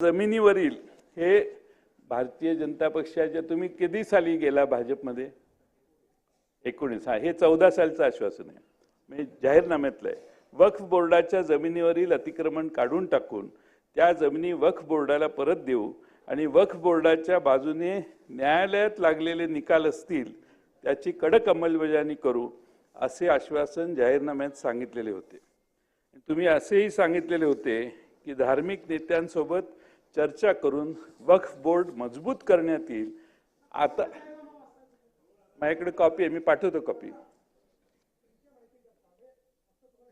जमिनीवरील हे भारतीय जनता पक्षाच्या तुम्ही किती साली गेला भाजपमध्ये? एकोणीस. हा हे चौदा सालचं आश्वासन आहे. म्हणजे जाहीरनाम्यातलं आहे. वक्फ बोर्डाच्या जमिनीवरील अतिक्रमण काढून टाकून त्या जमिनी वक्फ बोर्डाला परत देऊ आणि वक्फ बोर्डाच्या बाजूने न्यायालयात लागलेले निकाल असतील त्याची कडक अंमलबजावणी करू असे आश्वासन जाहीरनाम्यात सांगितलेले होते. तुम्ही असेही सांगितलेले होते की धार्मिक नेत्यांसोबत चर्चा करून वक्फ बोर्ड मजबूत करण्यात येईल. आता माझ्याकडे कॉपी आहे मी पाठवतो कॉपी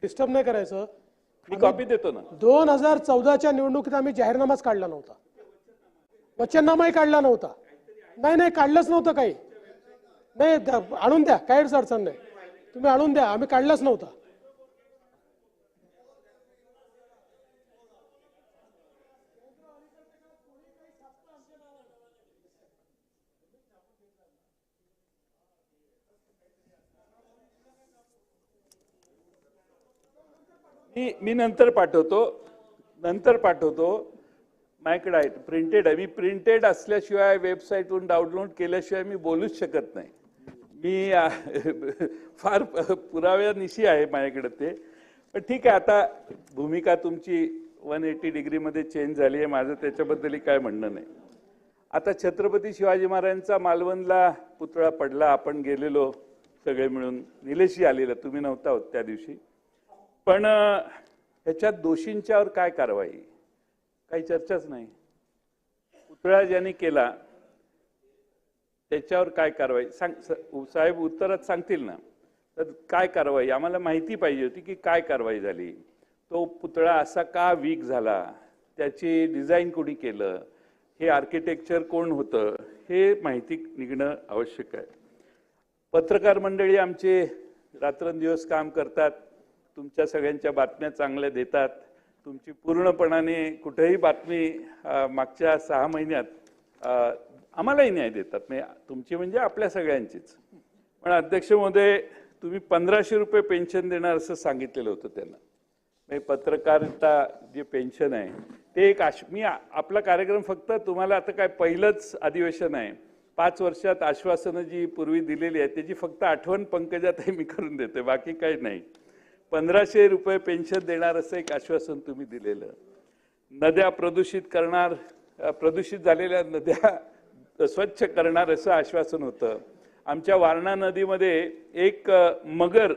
डिस्टर्ब नाही करायचं. मी कॉपी देतो ना. दोन हजार चौदाच्या निवडणुकीत आम्ही जाहीरनामाच काढला नव्हता. वचननामाही काढला नव्हता. नाही नाही काढलंच नव्हतं काही. नाही आणून द्या काहीच अडचण नाही. तुम्ही आणून द्या आम्ही काढलाच नव्हता. मी मी नंतर पाठवतो नंतर पाठवतो. माझ्याकडे आहे प्रिंटेड आहे. मी प्रिंटेड असल्याशिवाय वेबसाईटवरून डाउनलोड केल्याशिवाय मी बोलूच शकत नाही. मी फार पुराव्यानिशी आहे माझ्याकडे ते. पण ठीक आहे आता भूमिका तुमची वन एटी डिग्रीमध्ये चेंज झाली आहे. माझं त्याच्याबद्दलही काय म्हणणं नाही. आता छत्रपती शिवाजी महाराजांचा मालवणला पुतळा पडला. आपण गेलेलो सगळे मिळून. निलेशही आलेलं. तुम्ही नव्हता होत त्या दिवशी. पण ह्याच्यात दोषींच्यावर काय कारवाई? काही चर्चाच नाही. पुतळा ज्यांनी केला त्याच्यावर काय कारवाई? सांग स- साहेब उत्तरात सांगतील ना. तर काय कारवाई? आम्हाला माहिती पाहिजे होती की काय कारवाई झाली. तो पुतळा असा का वीक झाला? त्याची डिझाईन कोणी केलं? हे आर्किटेक्चर कोण होतं? हे माहिती निघणं आवश्यक आहे. पत्रकार मंडळी आमचे रात्रंदिवस काम करतात. तुमच्या सगळ्यांच्या बातम्या चांगल्या देतात. तुमची पूर्णपणाने कुठेही बातमी मागच्या सहा महिन्यात आम्हालाही न्याय देतात. म्हणजे तुमची म्हणजे आपल्या सगळ्यांचीच. पण अध्यक्ष महोदय तुम्ही पंधराशे रुपये पेन्शन देणार असं सांगितलेलं होतं त्यांना. म्हणजे पत्रकारिता जे पेन्शन आहे ते एक आश मी आपला कार्यक्रम फक्त तुम्हाला आता काय पहिलंच अधिवेशन आहे. पाच वर्षात आश्वासनं जी पूर्वी दिलेली आहेत त्याची फक्त आठवण पंकजाताई मी करून देते बाकी काही नाही. पंधराशे रुपये पेन्शन देणार असं एक आश्वासन तुम्ही दिलेलं. नद्या प्रदूषित करणार प्रदूषित झालेल्या नद्या स्वच्छ करणार असं आश्वासन होतं. आमच्या वारणा नदीमध्ये एक मगर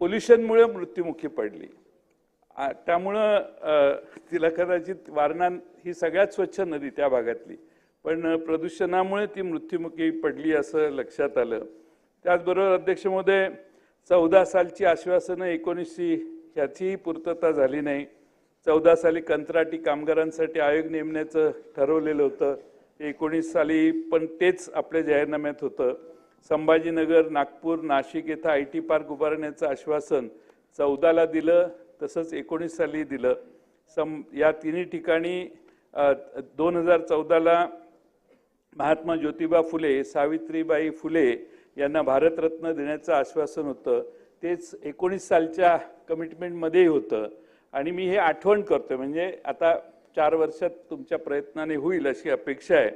पोल्युशनमुळे मृत्युमुखी पडली. त्यामुळं तिला कदाचित वारणा ही सगळ्यात स्वच्छ नदी त्या भागातली. पण प्रदूषणामुळे ती मृत्युमुखी पडली असं लक्षात आलं. त्याचबरोबर अध्यक्ष महोदय चौदा सालची आश्वासनं एकोणीसशे ह्याचीही पूर्तता झाली नाही. चौदा साली कंत्राटी कामगारांसाठी आयोग नेमण्याचं ठरवलेलं होतं. एकोणीस साली पण तेच आपल्या जाहीरनाम्यात होतं. संभाजीनगर नागपूर नाशिक येथे आय टी पार्क उभारण्याचं आश्वासन चौदाला दिलं तसंच एकोणीस साली दिलं. सम या तिन्ही ठिकाणी दोन हजार चौदाला महात्मा ज्योतिबा फुले सावित्रीबाई फुले यांना भारतरत्न देण्याचं आश्वासन होतं. तेच एकोणीस सालच्या कमिटमेंटमध्येही होतं. आणि मी हे आठवण करतोय. म्हणजे आता चार वर्षात तुमच्या प्रयत्नाने होईल अशी अपेक्षा आहे.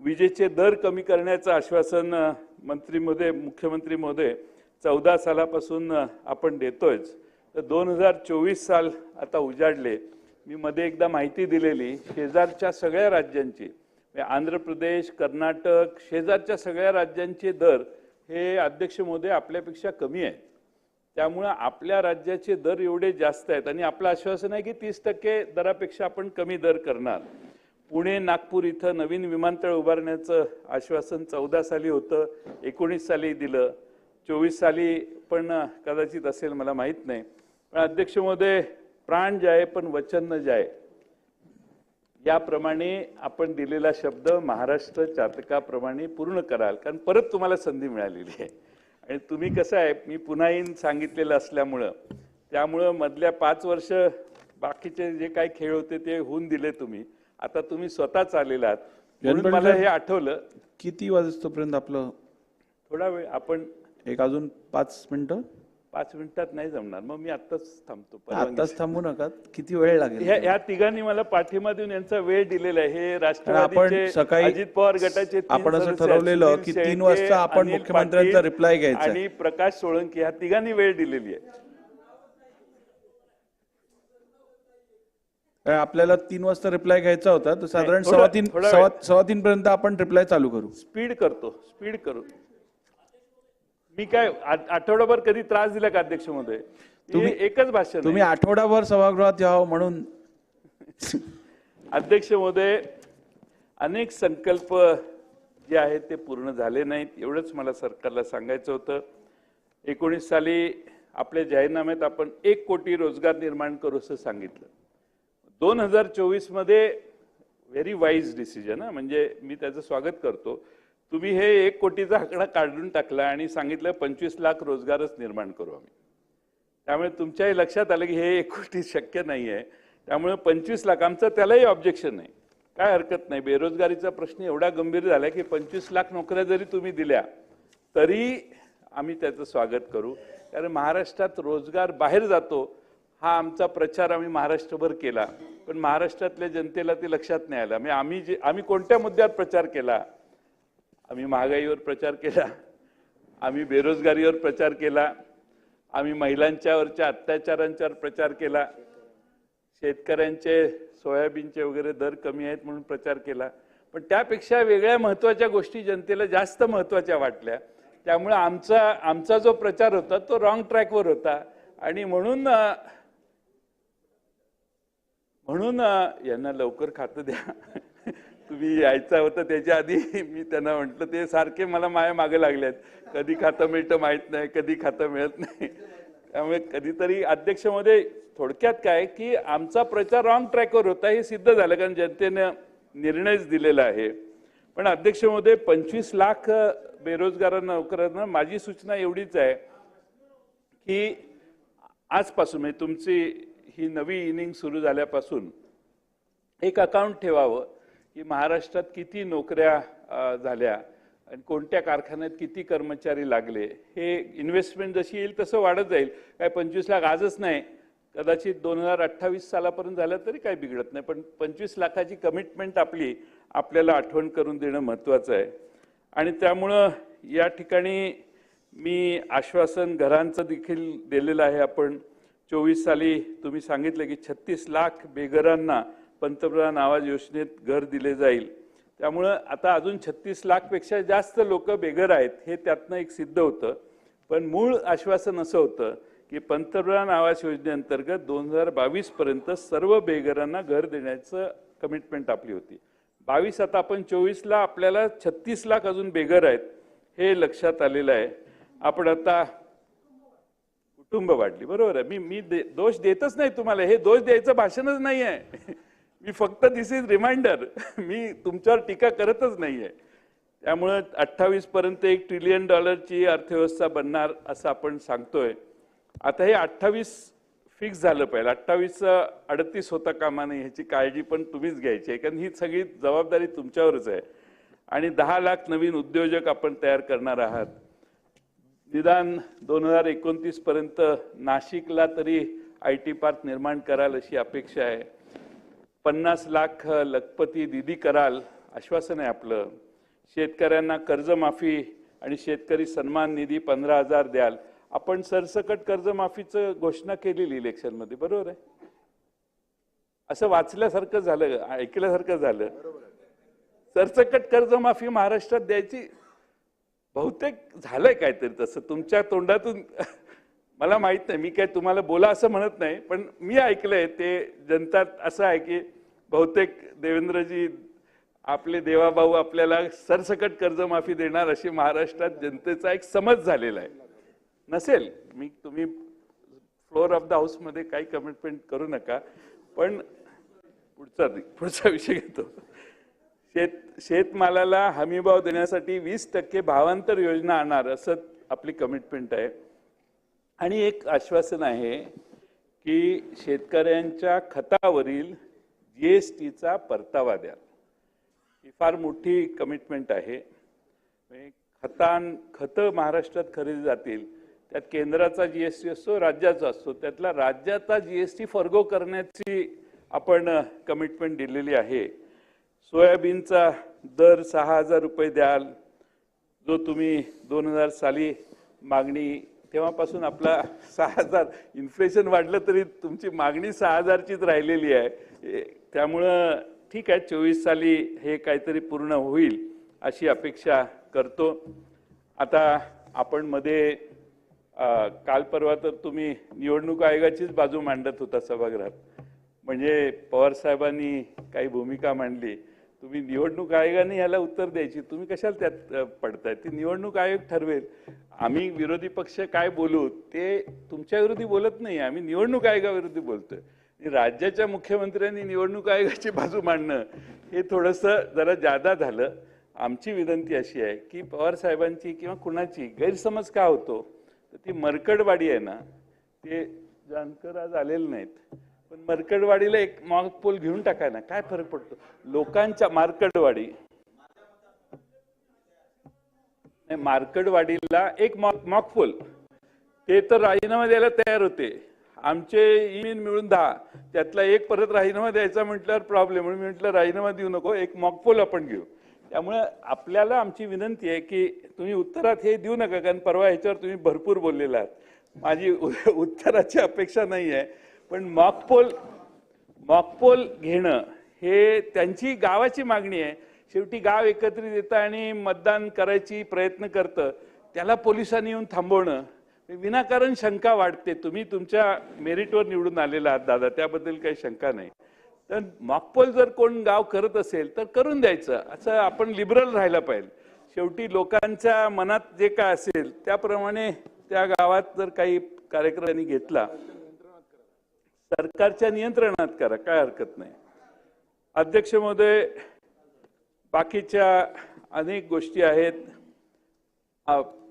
विजेचे दर कमी करण्याचं आश्वासन मंत्रीमध्ये मंत्री महोदय मुख्यमंत्री महोदय चौदा सालापासून आपण देतोयच. तर दोन हजार चोवीस साल आता उजाडले. मी मध्ये एकदा माहिती दिलेली शेजारच्या सगळ्या राज्यांची. म्हणजे आंध्र प्रदेश कर्नाटक शेजारच्या सगळ्या राज्यांचे दर हे अध्यक्ष महोदय आपल्यापेक्षा कमी आहेत. त्यामुळं आपल्या राज्याचे दर एवढे जास्त आहेत आणि आपलं आश्वासन आहे की तीस टक्के दरापेक्षा आपण कमी दर करणार. पुणे नागपूर इथं नवीन विमानतळ उभारण्याचं आश्वासन चौदा साली होतं एकोणीस साली दिलं. चोवीस साली पण कदाचित असेल मला माहीत नाही. पण अध्यक्ष महोदय प्राण जाय पण वचन न जाय. याप्रमाणे आपण दिलेला शब्द महाराष्ट्र चातकाप्रमाणे पूर्ण कराल कारण परत तुम्हाला संधी मिळालेली आहे. आणि तुम्ही कसं आहे मी पुन्हा येईन सांगितलेलं असल्यामुळं त्यामुळं मधल्या पाच वर्ष बाकीचे जे काही खेळ होते ते होऊन दिले तुम्ही. आता तुम्ही स्वतःच आलेला आहात. म्हणून मला हे आठवलं. किती वाजतोपर्यंत आपलं थोडा वेळ आपण एक अजून पाच मिनिटं? पाच मिनिटात नाही जमणार. मग मी आत्ताच थांबतो. आताच थांबू नका. किती वेळ लागेल? ह्या तिघांनी मला पाठिंबा देऊन यांचा वेळ दिलेला आहे. हे आपण राष्ट्रवादीचे सकाळी अजित पवार गटाचे आपण असं. ठरवलेलं की तीन वाजता आपण मुख्यमंत्र्यांचा reply घ्यायचा. आणि प्रकाश सोळंकी ह्या तिघांनी वेळ दिलेली आहे. आपल्याला तीन वाजता रिप्लाय घ्यायचा होता. तर साधारण सव्वा तीन सव्वा तीन पर्यंत आपण रिप्लाय चालू करू. स्पीड करतो. स्पीड करू. मी काय आठवडाभर कधी त्रास दिला का अध्यक्ष महोदय तुम्ही एकच भाषण तुम्ही आठवडाभर सभागृहात यावं म्हणून. अध्यक्ष महोदय अनेक संकल्प जे आहेत ते पूर्ण झाले नाहीत. एवढंच मला सरकारला सांगायचं होतं. एकोणीस साली आपल्या जाहीरनाम्यात आपण एक कोटी रोजगार निर्माण करू असं सांगितलं. दोन हजार चोवीसमध्ये व्हेरी वाईज डिसिजन म्हणजे मी त्याचं स्वागत करतो. तुम्ही हे एक कोटीचा आकडा काढून टाकला आणि सांगितलं पंचवीस लाख रोजगारच निर्माण करू आम्ही. त्यामुळे तुमच्याही लक्षात आलं की हे एक कोटी शक्य नाही आहे त्यामुळे पंचवीस लाख आमचं त्यालाही ऑब्जेक्शन नाही. काय हरकत नाही. बेरोजगारीचा प्रश्न एवढा गंभीर झाला की पंचवीस लाख नोकऱ्या जरी तुम्ही दिल्या तरी आम्ही त्याचं स्वागत करू. कारण महाराष्ट्रात रोजगार बाहेर जातो हा आमचा प्रचार आम्ही महाराष्ट्रभर केला. पण महाराष्ट्रातल्या जनतेला ते लक्षात नाही आलं. म्हणजे आम्ही जे आम्ही कोणत्या मुद्द्यावर प्रचार केला आम्ही महागाईवर प्रचार केला आम्ही बेरोजगारीवर प्रचार केला आम्ही महिलांच्यावरच्या अत्याचारांच्यावर प्रचार केला शेतकऱ्यांचे सोयाबीनचे वगैरे दर कमी आहेत म्हणून प्रचार केला. पण त्यापेक्षा वेगळ्या महत्त्वाच्या गोष्टी जनतेला जास्त महत्त्वाच्या वाटल्या. त्यामुळे आमचा आमचा जो प्रचार होता तो रॉंग ट्रॅकवर होता. आणि म्हणून म्हणून यांना लवकर खातं द्या. तुम्ही यायचा होता त्याच्या आधी मी त्यांना म्हटलं ते सारखे मला माया मागे लागल्यात कधी खातं मिळतं माहीत नाही कधी खातं मिळत नाही. त्यामुळे कधीतरी अध्यक्षमध्ये थोडक्यात काय की आमचा प्रचार रॉंग ट्रॅकवर होता हे सिद्ध झालं कारण जनतेनं निर्णयच दिलेला आहे. पण अध्यक्षमध्ये पंचवीस लाख बेरोजगारांना नोकऱ्यांना माझी सूचना एवढीच आहे की आजपासून म्हणजे तुमची ही नवी इनिंग सुरू झाल्यापासून एक अकाउंट ठेवावं की महाराष्ट्रात किती नोकऱ्या झाल्या आणि कोणत्या कारखान्यात किती कर्मचारी लागले हे इन्व्हेस्टमेंट जशी येईल तसं वाढत जाईल. काय पंचवीस लाख आजच नाही. कदाचित दोन हजार अठ्ठावीस सालापर्यंत झालं तरी काही बिघडत नाही पण पंचवीस लाखाची कमिटमेंट आपली आपल्याला आठवण करून देणं महत्त्वाचं आहे. आणि त्यामुळं या ठिकाणी मी आश्वासन घरांचं देखील दिलेलं आहे. आपण चोवीस साली तुम्ही सांगितलं की छत्तीस लाख बेघरांना पंतप्रधान आवाज योजनेत घर दिले जाईल. त्यामुळं आता अजून छत्तीस लाखपेक्षा जास्त लोक बेघर आहेत हे त्यातनं एक सिद्ध होतं. पण मूळ आश्वासन असं होतं की पंतप्रधान आवास योजनेअंतर्गत दोन हजार बावीस पर्यंत सर्व बेघरांना घर देण्याचं कमिटमेंट आपली होती. बावीस आता आपण चोवीसला आपल्याला छत्तीस लाख अजून बेघर आहेत हे लक्षात आलेलं आहे. आपण आता कुटुंब वाढली बरोबर आहे. मी मी दे- दोष देतच नाही तुम्हाला हे दोष द्यायचं भाषणच नाही आहे. मी फक्त दिस इज रिमाइंडर मी तुमच्यावर टीका करतच नाही आहे त्यामुळं अठ्ठावीस पर्यंत एक ट्रिलियन डॉलरची अर्थव्यवस्था बनणार असं आपण सांगतोय. आता हे अठ्ठावीस फिक्स झालं पाहिजे. अठ्ठावीस अडतीस होता कामा नये ह्याची काळजी पण तुम्हीच घ्यायची आहे. कारण ही सगळी जबाबदारी तुमच्यावरच आहे. आणि दहा लाख नवीन उद्योजक आपण तयार करणार आहात. निदान दोन हजार एकोणतीस पर्यंत नाशिकला तरी आय टी पार्क निर्माण कराल अशी अपेक्षा आहे. पन्नास लाख लखपती दिदी कराल आश्वासन आहे आपलं. शेतकऱ्यांना कर्जमाफी आणि शेतकरी सन्मान निधी पंधरा हजार द्याल. आपण सरसकट कर्जमाफीचं घोषणा केलेली इलेक्शनमध्ये बरोबर आहे? असं वाचल्यासारखं झालं ऐकल्यासारखं झालं. सरसकट कर्जमाफी महाराष्ट्रात द्यायची बहुतेक झालंय काहीतरी तसं. तुमच्या तोंडातून मला माहीत नाही मी काय तुम्हाला बोला असं म्हणत नाही पण मी ऐकलंय ते जनता असं आहे की बहुतेक देवेंद्रजी आपले देवाभाऊ आपल्याला सरसकट कर्जमाफी देणार अशी महाराष्ट्रात जनतेचा एक समज झालेला आहे. नसेल मी तुम्ही फ्लोअर ऑफ द हाऊसमध्ये काही कमिटमेंट करू नका पण पुढचा पुढचा विषय घेतो. शेत शेतमालाला हमीभाव देण्यासाठी वीस टक्के भावांतर योजना आणणार असं आपली कमिटमेंट आहे. आणि एक आश्वासन आहे की शेतकऱ्यांच्या खतावरील जी एस टीचा परतावा द्या. ही फार मोठी कमिटमेंट आहे. म्हणजे खतान खतां खतं महाराष्ट्रात खरेदी जातील त्यात केंद्राचा जी एस टी असतो राज्याचा असतो त्यातला राज्याचा जी एस टी फर्गो करण्याची आपण कमिटमेंट दिलेली आहे. सोयाबीनचा दर सहा हजार रुपये द्याल जो तुम्ही दोन हजार साली मागणी तेव्हापासून आपला सहा हजार इन्फ्लेशन वाढलं तरी तुमची मागणी सहा हजारचीच राहिलेली आहे. त्यामुळं ठीक आहे चोवीस साली हे काहीतरी पूर्ण होईल अशी अपेक्षा करतो. आता आपण मध्ये काल परवा तर तुम्ही निवडणूक आयोगाचीच बाजू मांडत होता सभागृहात. म्हणजे पवार साहेबांनी काही भूमिका मांडली. तुम्ही निवडणूक आयोगाने याला उत्तर द्यायची. तुम्ही कशाला त्यात पडताय? ती निवडणूक आयोग ठरवेल. आम्ही विरोधी पक्ष काय बोलू ते तुमच्या विरोधी बोलत नाही. आम्ही निवडणूक आयोगाविरोधी बोलतोय. राज्याच्या मुख्यमंत्र्यांनी निवडणूक आयोगाची बाजू मांडणं हे थोडंसं जरा जादा झालं. आमची विनंती अशी आहे की पवार साहेबांची किंवा कुणाची गैरसमज का होतो? तर ती मरकडवाडी आहे ना ते जानकर आज आलेले नाहीत. पण मरकडवाडीला एक मॉक पोल घेऊन टाकाय ना काय फरक पडतो? लोकांच्या मार्कडवाडी. मार्कडवाडीला एक मॉक मॉक पोल. ते तर राजीनामा द्यायला तयार होते. आमचे इमिन मिळून दहा. त्यातला एक परत राजीनामा द्यायचा म्हटल्यावर प्रॉब्लेम म्हणून म्हटलं राजीनामा देऊ नको एक मॉकपोल आपण घेऊ. त्यामुळे आपल्याला आमची विनंती आहे की तुम्ही उत्तरात हे देऊ नका कारण परवा ह्याच्यावर तुम्ही भरपूर बोललेला आहात. माझी उत्तराची अपेक्षा नाही आहे. पण मॉकपोल मॉकपोल घेणं हे त्यांची गावाची मागणी आहे. शेवटी गाव एकत्रित येतं आणि मतदान करायची प्रयत्न करतं. त्याला पोलिसांनी येऊन थांबवणं. विनाकारण शंका वाढते. तुम्ही तुमच्या मेरिटवर निवडून आलेला आहात दादा त्याबद्दल काही शंका नाही. तर मॉकपोल जर कोण गाव करत असेल तर करून द्यायचं. असं आपण लिबरल राहायला पाहिजे. शेवटी लोकांच्या मनात जे काय असेल त्याप्रमाणे त्या गावात जर काही कार्यक्रमांनी घेतला सरकारच्या नियंत्रणात करा काय हरकत नाही. अध्यक्ष महोदय बाकीच्या अनेक गोष्टी आहेत.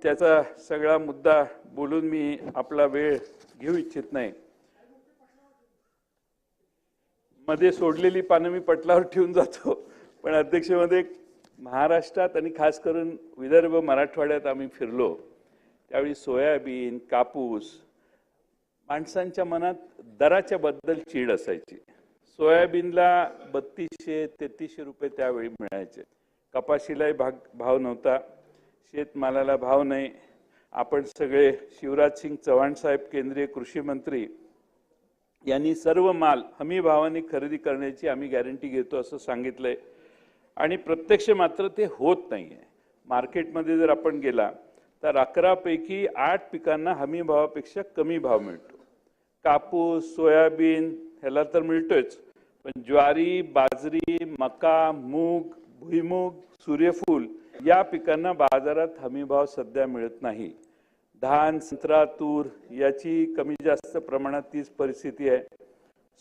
त्याचा सगळा मुद्दा बोलून मी आपला वेळ घेऊ इच्छित नाही. मध्ये सोडलेली पानं मी पटलावर ठेवून जातो. पण अध्यक्षमध्ये महाराष्ट्रात आणि खास करून विदर्भ मराठवाड्यात आम्ही फिरलो. त्यावेळी सोयाबीन कापूस माणसांच्या मनात दराच्या बद्दल चीड असायची. सोयाबीनला बत्तीसशे तेहतीसशे रुपये त्यावेळी मिळायचे. कपाशीलाही भाग भाव नव्हता. शेतमालाला भाव नाही. आपण सगळे शिवराज सिंग चव्हाण साहेब केंद्रीय कृषी मंत्री यांनी सर्व माल हमी भावाने खरेदी करण्याची आम्ही गॅरंटी घेतो असं सांगितलंय. आणि प्रत्यक्ष मात्र ते होत नाही आहे मार्केटमध्ये जर आपण गेला तर अकरापैकी आठ पिकांना हमी भावापेक्षा कमी भाव मिळतो. कापूस सोयाबीन ह्याला तर मिळतोच पण ज्वारी बाजरी मका मूग भुईमूग सूर्यफूल या पिकांना बाजारात हमीभाव सध्या मिळत नाही. धान संत्रा तूर याची कमी जास्त प्रमाणात तीच परिस्थिती आहे.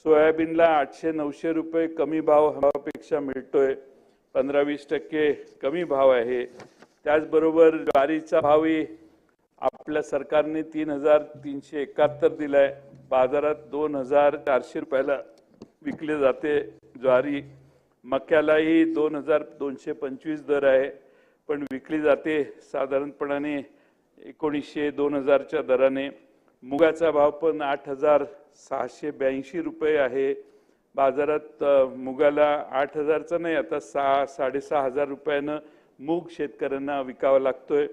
सोयाबीनला आठशे नऊशे रुपये कमी भाव हवापेक्षा मिळतोय. पंधरा वीस टक्के कमी भाव आहे. त्याचबरोबर ज्वारीचा भावही आपल्या सरकारने तीन हजार तीनशे एकाहत्तर दिलाय. बाजारात दोन हजार चारशे रुपयाला विकले जाते. ज्वारी मक्यालाही दोन हजार दोनशे पंचवीस दर आहे. पण विकली जाते साधारणपणाने एकोणीसशे दोन हजारच्या दराने. मुगाचा भाव पण आठ हजार सहाशे ब्याऐंशी रुपये आहे. बाजारात मुगाला आठ हजारचा नाही आता सहा साडेसहा हजार रुपयानं मूग शेतकऱ्यांना विकावा लागतोय.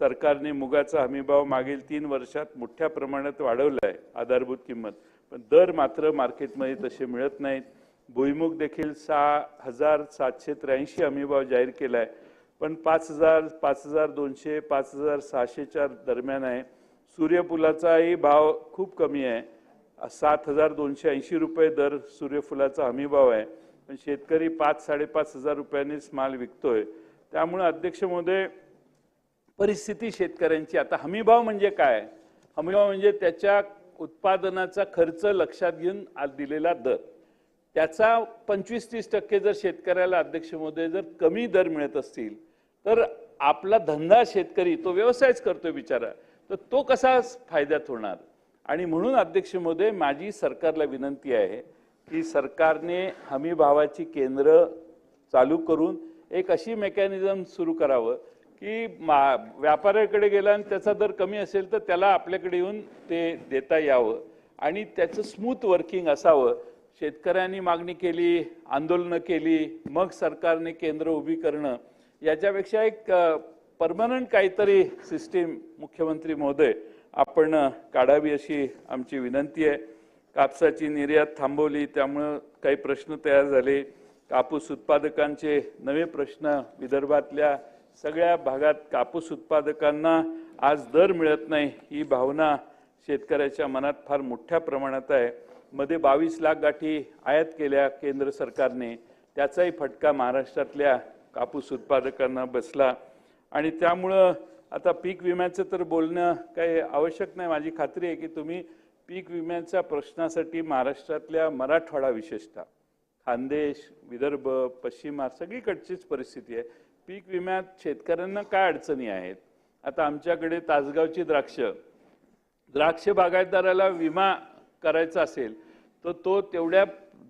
सरकारने मुगाचा हमीभाव मागील तीन वर्षात मोठ्या प्रमाणात वाढवला आहे आधारभूत किंमत. पण दर मात्र मार्केटमध्ये तसे मिळत नाहीत. भुईमुग देखील सहा हजार सातशे त्र्याऐंशी हमीभाव जाहीर केला आहे पण पाच हजार पाच हजार दोनशे पाच हजार सहाशेच्या दरम्यान आहे. सूर्यफुलाचाही भाव खूप कमी आहे. सात हजार दोनशे ऐंशी रुपये दर सूर्यफुलाचा हमीभाव आहे. पण शेतकरी पाच साडेपाच हजार रुपयांनीच माल विकतोय. त्यामुळे अध्यक्ष महोदय परिस्थिती शेतकऱ्यांची. आता हमीभाव म्हणजे काय? हमीभाव म्हणजे त्याच्या उत्पादनाचा खर्च लक्षात घेऊन आज दिलेला दर. त्याचा पंचवीस तीस टक्के जर शेतकऱ्याला अध्यक्ष जर कमी दर मिळत असतील तर आपला धंदा शेतकरी तो व्यवसायच करतोय बिचारा. तर तो कसा फायद्यात होणार? आणि म्हणून अध्यक्ष माझी सरकारला विनंती आहे की सरकारने हमी भावाची केंद्र चालू करून एक अशी मेकॅनिझम सुरू करावं की मा व्यापाऱ्याकडे गेला आणि त्याचा दर कमी असेल तर त्याला आपल्याकडे येऊन ते देता यावं. आणि त्याचं स्मूथ वर्किंग असावं. शेतकऱ्यांनी मागणी केली आंदोलनं केली मग सरकारने केंद्र उभी करणं. याच्यापेक्षा एक परमनंट काहीतरी सिस्टीम मुख्यमंत्री महोदय आपण काढावी अशी आमची विनंती आहे. कापसाची निर्यात थांबवली त्यामुळं काही प्रश्न तयार झाले. कापूस उत्पादकांचे नवे प्रश्न विदर्भातल्या सगळ्या भागात कापूस उत्पादकांना आज दर मिळत नाही ही भावना शेतकऱ्याच्या मनात फार मोठ्या प्रमाणात आहे. मध्ये बावीस लाख गाठी आयात केल्या केंद्र सरकारने. त्याचाही फटका महाराष्ट्रातल्या कापूस उत्पादकांना बसला. आणि त्यामुळं आता पीक विम्याचं तर बोलणं काही आवश्यक नाही. माझी खात्री आहे की तुम्ही पीक विम्याच्या प्रश्नासाठी महाराष्ट्रातल्या मराठवाडा विशेषतः खानदेश विदर्भ पश्चिम सगळीकडचीच परिस्थिती आहे. पीक विम्यात शेतकऱ्यांना काय अडचणी आहेत? आता आमच्याकडे तासगावची द्राक्ष द्राक्ष बागायतदाराला विमा करायचा असेल तर तो तेवढ्या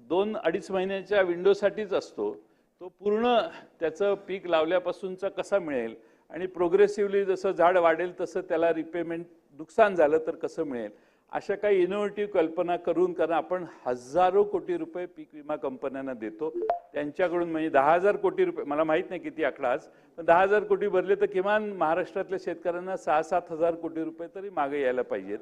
दोन अडीच महिन्याच्या विंडोसाठीच असतो. तो पूर्ण त्याचं पीक लावल्यापासूनचा कसा मिळेल? आणि प्रोग्रेसिव्हली जसं झाड वाढेल तसं त्याला रिपेमेंट नुकसान झालं तर कसं मिळेल? अशा काही इनोव्हेटिव्ह कल्पना करून कारण आपण हजारो कोटी रुपये पीक विमा कंपन्यांना देतो. त्यांच्याकडून म्हणजे दहा हजार कोटी रुपये मला माहीत नाही किती आकडा आज पण दहा हजार कोटी भरले तर किमान महाराष्ट्रातल्या शेतकऱ्यांना सहा सात हजार कोटी रुपये तरी मागे यायला पाहिजेत.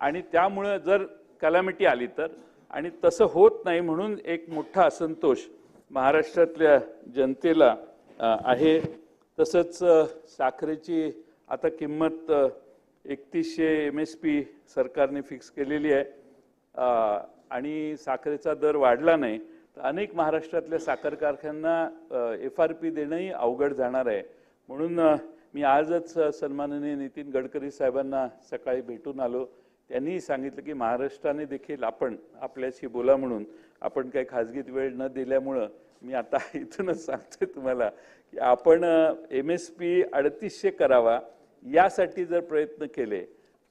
आणि त्यामुळं जर कलामिटी आली तर आणि तसं होत नाही म्हणून एक मोठा असंतोष महाराष्ट्रातल्या जनतेला आहे. तसंच साखरेची आता किंमत एकतीसशे एम एस पी सरकारने फिक्स केलेली आहे. आणि साखरेचा दर वाढला नाही तर अनेक महाराष्ट्रातल्या साखर कारखान्यांना एफ आर पी देणंही अवघड जाणार आहे. म्हणून मी आजच सन्माननीय नितीन गडकरी साहेबांना सकाळी भेटून आलो. त्यांनी सांगितलं की महाराष्ट्राने देखील आपण आपल्याशी बोला म्हणून. आपण काही खाजगीत वेळ न दिल्यामुळं मी आता इथूनच सांगतोय तुम्हाला की आपण एम एस पी अडतीसशे करावा. यासाठी जर प्रयत्न केले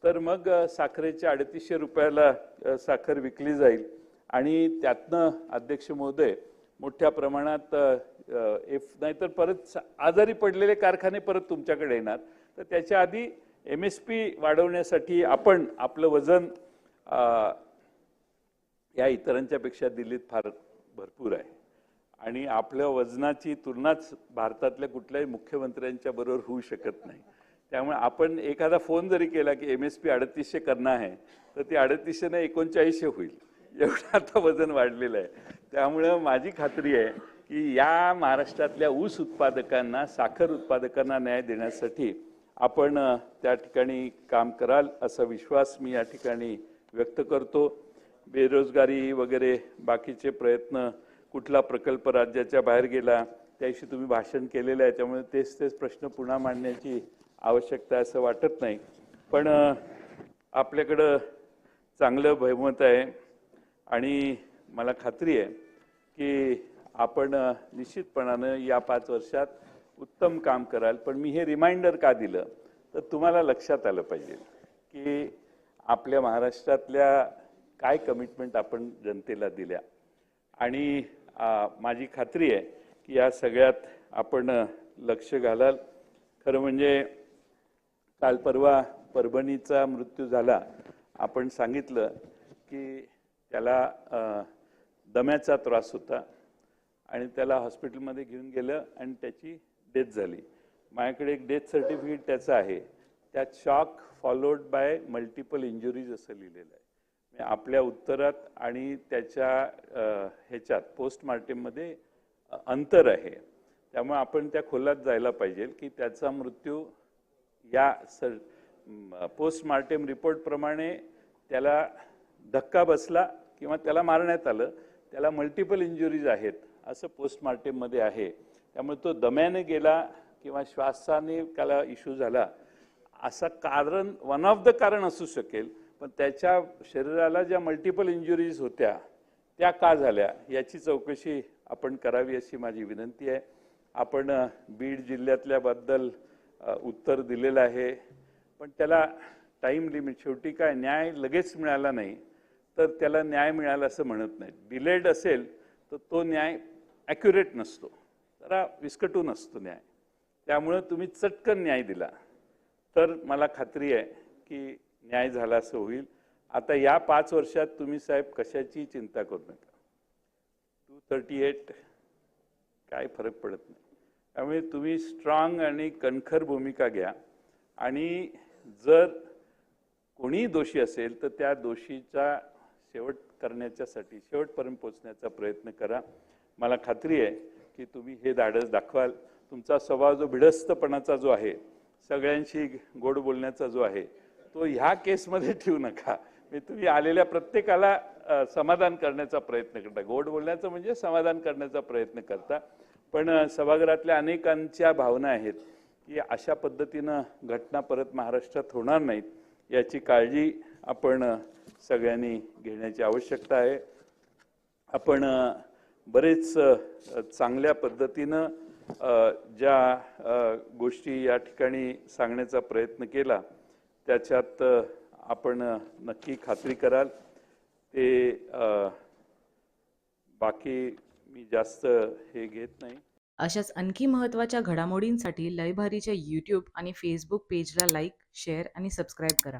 तर मग साखरेच्या अडतीसशे रुपयाला साखर विकली जाईल. आणि त्यातनं अध्यक्ष महोदय मोठ्या प्रमाणात एफ नाहीतर परत आजारी पडलेले कारखाने परत तुमच्याकडे येणार. तर त्याच्या आधी एम एस पी वाढवण्यासाठी आपण आपलं वजन या इतरांच्या पेक्षा दिल्लीत फार भरपूर आहे. आणि आपल्या वजनाची तुलनाच भारतातल्या कुठल्याही मुख्यमंत्र्यांच्या बरोबर होऊ शकत नाही. त्यामुळे आपण एखादा फोन जरी केला की एम एस पी अडतीसशे करणं आहे तर ते अडतीसशे नाही एकोणचाळीसशे होईल. एवढं आता वजन वाढलेलं आहे. त्यामुळं माझी खात्री आहे की या महाराष्ट्रातल्या ऊस उत्पादकांना साखर उत्पादकांना न्याय देण्यासाठी आपण त्या ठिकाणी काम कराल असा विश्वास मी या ठिकाणी व्यक्त करतो. बेरोजगारी वगैरे बाकीचे प्रयत्न कुठला प्रकल्प राज्याच्या बाहेर गेला त्याविषयी तुम्ही भाषण केलेलं आहे त्यामुळे तेच तेच प्रश्न पुन्हा मांडण्याची आवश्यकता असं वाटत नाही. पण आपल्याकडं चांगलं बहुमत आहे आणि मला खात्री आहे की आपण निश्चितपणानं या पाच वर्षात उत्तम काम कराल. पण मी हे रिमाइंडर का दिलं? तर तुम्हाला लक्षात आलं पाहिजे की आपल्या महाराष्ट्रातल्या काय कमिटमेंट आपण जनतेला दिल्या. आणि माझी खात्री आहे की या सगळ्यात आपण लक्ष घालाल. खरं म्हणजे काल परवा परभणीचा मृत्यू झाला. आपण सांगितलं की त्याला दम्याचा त्रास होता आणि त्याला हॉस्पिटलमध्ये घेऊन गेलं आणि त्याची डेथ झाली. माझ्याकडे एक डेथ सर्टिफिकेट त्याचं आहे. त्यात shock followed by multiple injuries असं लिहिलेलं आहे. आपल्या उत्तरात आणि त्याच्या ह्याच्यात पोस्टमार्टममध्ये अंतर आहे. त्यामुळे आपण त्या खोलात जायला पाहिजे की त्याचा मृत्यू या सर पोस्टमार्टेम रिपोर्टप्रमाणे त्याला धक्का बसला किंवा त्याला मारण्यात आलं त्याला मल्टिपल इंजुरीज आहेत असं पोस्टमार्टेममध्ये आहे. त्यामुळे तो दम्याने गेला किंवा श्वासाने त्याला इश्यू झाला असं कारण वन ऑफ द कारण असू शकेल पण त्याच्या शरीराला ज्या मल्टिपल इंजुरीज होत्या त्या का झाल्या याची चौकशी आपण करावी अशी माझी विनंती आहे. आपण बीड जिल्ह्यातल्याबद्दल उत्तर दिलेलं आहे. पण त्याला टाईम लिमिट शेवटी काय न्याय लगेच मिळाला नाही तर त्याला न्याय मिळाला असं म्हणत नाही डिलेड असेल तर तो न्याय ॲक्युरेट नसतो. जरा विस्कटून असतो न्याय. त्यामुळं तुम्ही चटकन न्याय दिला. तर मला खात्री आहे की न्याय झाला असं होईल. आता या पाच वर्षात तुम्ही साहेब कशाची चिंता करू नका. टू थर्टी एट काय फरक पडत नाही. त्यामुळे तुम्ही स्ट्रॉंग आणि कणखर भूमिका घ्या. आणि जर कोणीही दोषी असेल तर त्या दोषीचा शेवट करण्याच्यासाठी शेवटपर्यंत पोचण्याचा प्रयत्न करा. मला खात्री आहे की तुम्ही हे धाडस दाखवाल. तुमचा स्वभाव जो भिडस्तपणाचा जो आहे सगळ्यांशी गोड बोलण्याचा जो आहे तो ह्या केसमध्ये ठेवू नका. मी तुम्ही आलेल्या प्रत्येकाला समाधान करण्याचा प्रयत्न करता. गोड बोलण्याचं म्हणजे समाधान करण्याचा प्रयत्न करता. पण सभागृहातल्या अनेकांच्या भावना आहेत की अशा पद्धतीनं घटना परत महाराष्ट्रात होणार नाहीत याची काळजी आपण सगळ्यांनी घेण्याची आवश्यकता आहे. आपण बरेच चांगल्या पद्धतीनं ज्या गोष्टी या ठिकाणी सांगण्याचा प्रयत्न केला त्याच्यात आपण नक्की खात्री कराल. ते बाकी मी जास्त हे घेत नाही. अशाच आणखी महत्त्वाच्या घडामोडींसाठी लयभारीच्या यूट्यूब आणि फेसबुक पेजला लाईक शेअर आणि सबस्क्राईब करा.